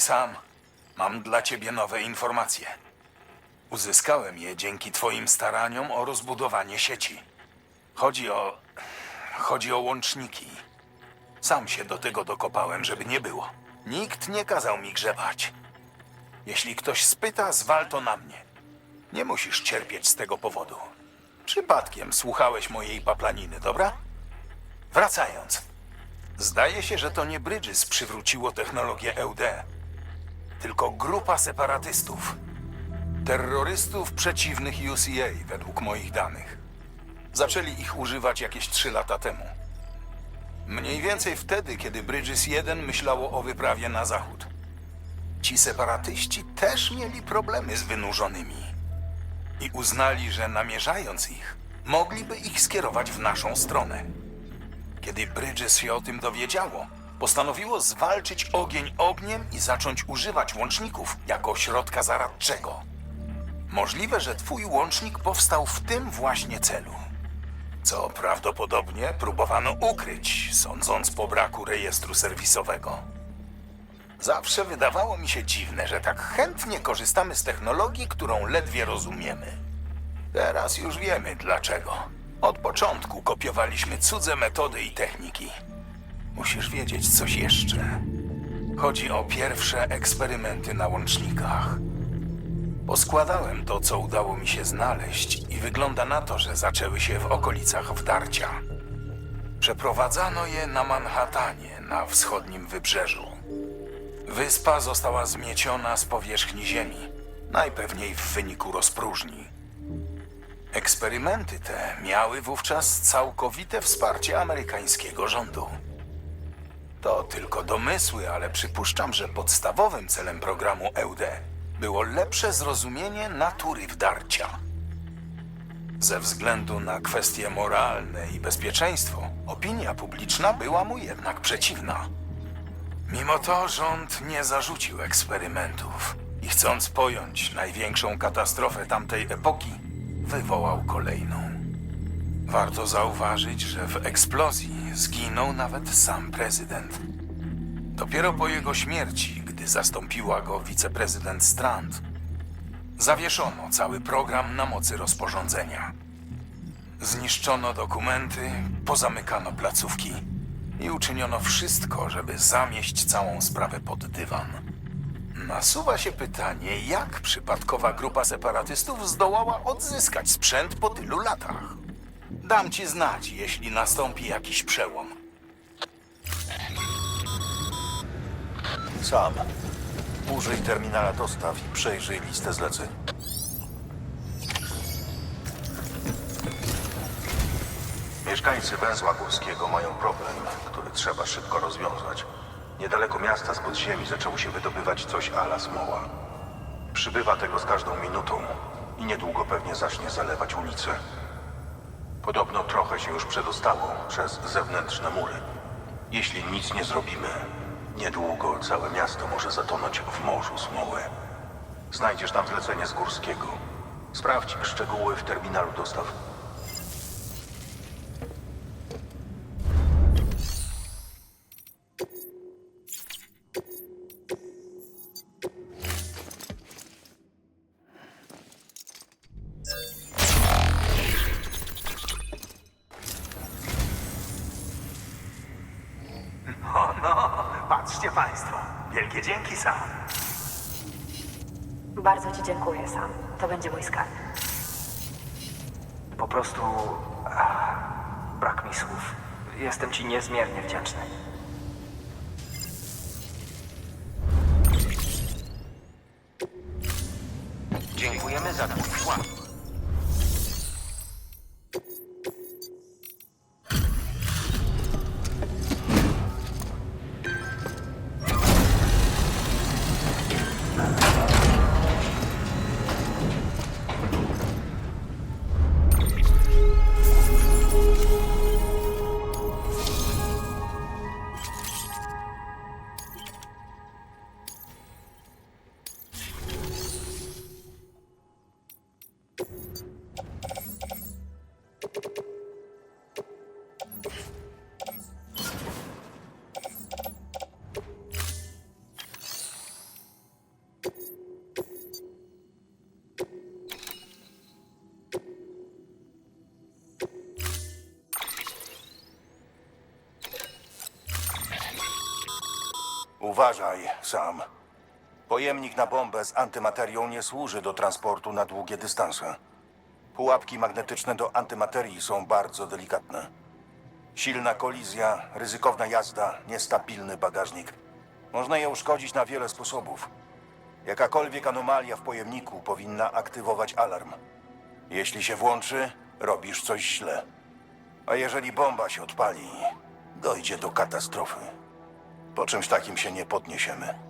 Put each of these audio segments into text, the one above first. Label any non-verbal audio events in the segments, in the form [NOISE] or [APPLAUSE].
Sam, mam dla ciebie nowe informacje. Uzyskałem je dzięki twoim staraniom o rozbudowanie sieci. Chodzi o... chodzi o łączniki. Sam się do tego dokopałem, żeby nie było. Nikt nie kazał mi grzebać. Jeśli ktoś spyta, zwal to na mnie. Nie musisz cierpieć z tego powodu. Przypadkiem słuchałeś mojej paplaniny, dobra? Wracając. Zdaje się, że to nie Bridges przywróciło technologię EUD, tylko grupa separatystów. Terrorystów przeciwnych UCA, według moich danych. Zaczęli ich używać jakieś trzy lata temu. Mniej więcej wtedy, kiedy Bridges 1 myślało o wyprawie na zachód. Ci separatyści też mieli problemy z wynurzonymi. I uznali, że namierzając ich, mogliby ich skierować w naszą stronę. Kiedy Bridges się o tym dowiedziało, postanowiło zwalczyć ogień ogniem i zacząć używać łączników jako środka zaradczego. Możliwe, że twój łącznik powstał w tym właśnie celu. Co prawdopodobnie próbowano ukryć, sądząc po braku rejestru serwisowego. Zawsze wydawało mi się dziwne, że tak chętnie korzystamy z technologii, którą ledwie rozumiemy. Teraz już wiemy dlaczego. Od początku kopiowaliśmy cudze metody i techniki. Musisz wiedzieć coś jeszcze. Chodzi o pierwsze eksperymenty na łącznikach. Poskładałem to, co udało mi się znaleźć, i wygląda na to, że zaczęły się w okolicach wdarcia. Przeprowadzano je na Manhattanie, na wschodnim wybrzeżu. Wyspa została zmieciona z powierzchni Ziemi, najpewniej w wyniku rozpróżni. Eksperymenty te miały wówczas całkowite wsparcie amerykańskiego rządu. To tylko domysły, ale przypuszczam, że podstawowym celem programu EUD było lepsze zrozumienie natury wdarcia. Ze względu na kwestie moralne i bezpieczeństwo, opinia publiczna była mu jednak przeciwna. Mimo to rząd nie zarzucił eksperymentów i chcąc pojąć największą katastrofę tamtej epoki, wywołał kolejną. Warto zauważyć, że w eksplozji zginął nawet sam prezydent. Dopiero po jego śmierci, gdy zastąpiła go wiceprezydent Strand, zawieszono cały program na mocy rozporządzenia. Zniszczono dokumenty, pozamykano placówki i uczyniono wszystko, żeby zamieść całą sprawę pod dywan. Nasuwa się pytanie, jak przypadkowa grupa separatystów zdołała odzyskać sprzęt po tylu latach. Dam ci znać, jeśli nastąpi jakiś przełom. Sam. Użyj terminala dostaw i przejrzyj listę zleceń. Mieszkańcy węzła górskiego mają problem, który trzeba szybko rozwiązać. Niedaleko miasta z podziemi zaczęło się wydobywać coś ala smoła. Przybywa tego z każdą minutą i niedługo pewnie zacznie zalewać ulice. Podobno trochę się już przedostało przez zewnętrzne mury. Jeśli nic nie zrobimy, niedługo całe miasto może zatonąć w morzu smoły. Znajdziesz tam zlecenie z Górskiego. Sprawdź szczegóły w terminalu dostaw. Patrzcie państwo. Wielkie dzięki sam. Bardzo ci dziękuję, Sam. To będzie mój skarb. Po prostu... ach, brak mi słów. Jestem ci niezmiernie wdzięczny. Uważaj, Sam. Pojemnik na bombę z antymaterią nie służy do transportu na długie dystanse. Pułapki magnetyczne do antymaterii są bardzo delikatne. Silna kolizja, ryzykowna jazda, niestabilny bagażnik. Można je uszkodzić na wiele sposobów. Jakakolwiek anomalia w pojemniku powinna aktywować alarm. Jeśli się włączy, robisz coś źle. A jeżeli bomba się odpali, dojdzie do katastrofy. Po czymś takim się nie podniesiemy.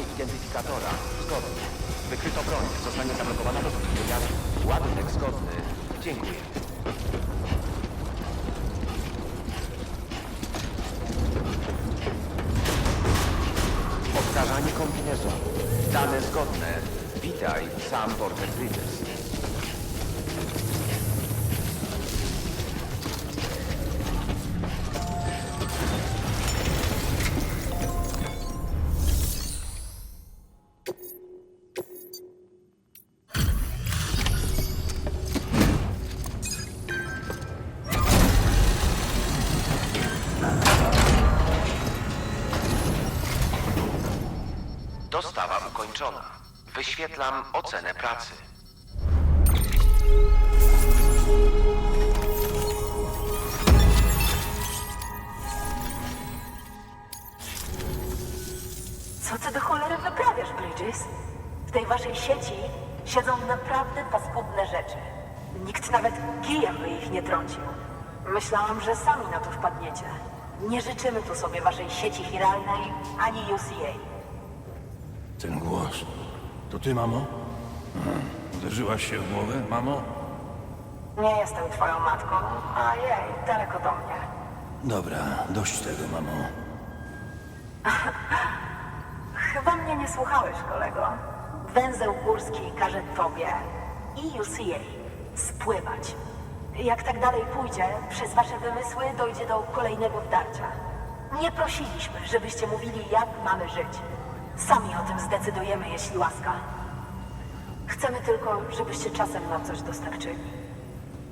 Identyfikatora. Zgodnie. Wykryto broń. Zostanie zablokowana do wyjazdu. Ładunek zgodny. Dziękuję. Odkażanie kombinezonu. Dane zgodne. Witaj, sam Porter Bridges. Pracy. Co ty do cholery wyprawiasz, Bridges? W tej waszej sieci siedzą naprawdę paskudne rzeczy. Nikt nawet kijem by ich nie trącił. Myślałam, że sami na to wpadniecie. Nie życzymy tu sobie waszej sieci chiralnej ani UCA. Ten głos. To ty, mamo? Uderzyłaś się w głowę, mamo? Nie jestem twoją matką, a jej, daleko do mnie. Dobra, dość tego, mamo. [LAUGHS] Chyba mnie nie słuchałeś, kolego. Węzeł górski każe tobie i UCA spływać. Jak tak dalej pójdzie, przez wasze wymysły dojdzie do kolejnego wdarcia. Nie prosiliśmy, żebyście mówili, jak mamy żyć. Sami o tym zdecydujemy, jeśli łaska. Chcemy tylko, żebyście czasem nam coś dostarczyli.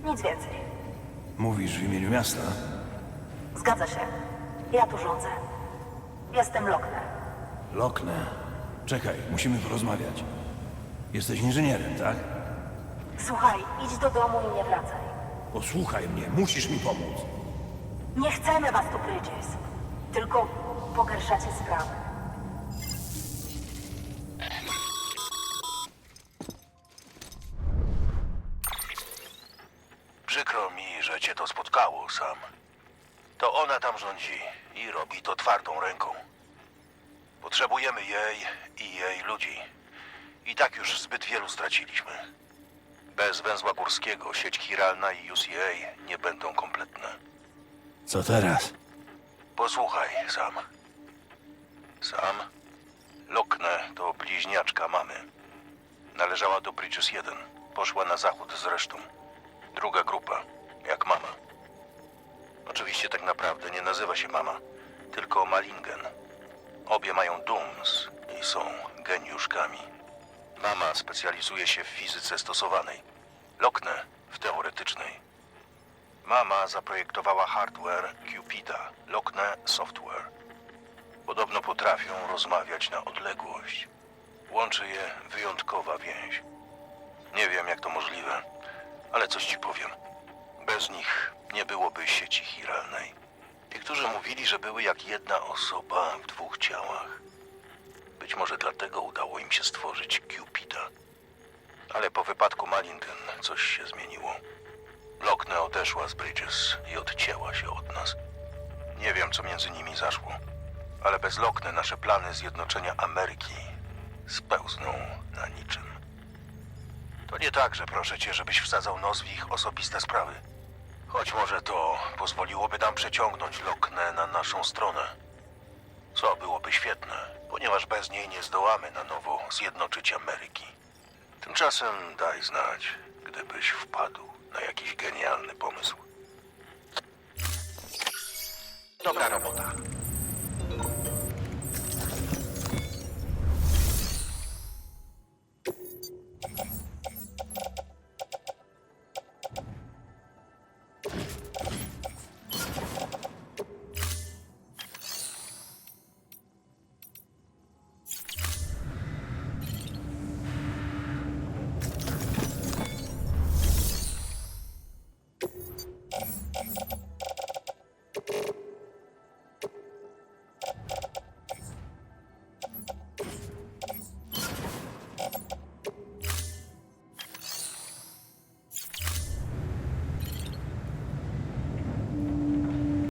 Nic więcej. Mówisz w imieniu miasta? Zgadza się. Ja tu rządzę. Jestem Lokner. Loknę. Czekaj, musimy porozmawiać. Jesteś inżynierem, tak? Słuchaj, idź do domu i nie wracaj. Posłuchaj mnie, musisz mi pomóc. Nie chcemy was tu, Bridges. Tylko pogarszacie sprawę. Twardą ręką. Potrzebujemy jej i jej ludzi. I tak już zbyt wielu straciliśmy. Bez węzła górskiego sieć chiralna i UCA nie będą kompletne. Co teraz? Posłuchaj, Sam. Sam? Lokne to bliźniaczka mamy. Należała do Bridges 1. Poszła na zachód z resztą. Druga grupa, jak mama. Oczywiście tak naprawdę nie nazywa się mama, tylko Malingen. Obie mają Dooms i są geniuszkami. Mama specjalizuje się w fizyce stosowanej. Lokne w teoretycznej. Mama zaprojektowała hardware Cupida, Lockne Software. Podobno potrafią rozmawiać na odległość. Łączy je wyjątkowa więź. Nie wiem, jak to możliwe, ale coś ci powiem. Bez nich nie byłoby sieci chiralnej. Niektórzy mówili, że były jak jedna osoba w dwóch ciałach. Być może dlatego udało im się stworzyć Cupida. Ale po wypadku Malingen coś się zmieniło. Lokne odeszła z Bridges i odcięła się od nas. Nie wiem, co między nimi zaszło, ale bez Lokne nasze plany zjednoczenia Ameryki spełzną na niczym. To nie tak, że proszę cię, żebyś wsadzał nos w ich osobiste sprawy. Choć może to pozwoliłoby nam przeciągnąć Lokne na naszą stronę. Co byłoby świetne, ponieważ bez niej nie zdołamy na nowo zjednoczyć Ameryki. Tymczasem daj znać, gdybyś wpadł na jakiś genialny pomysł. Dobra robota.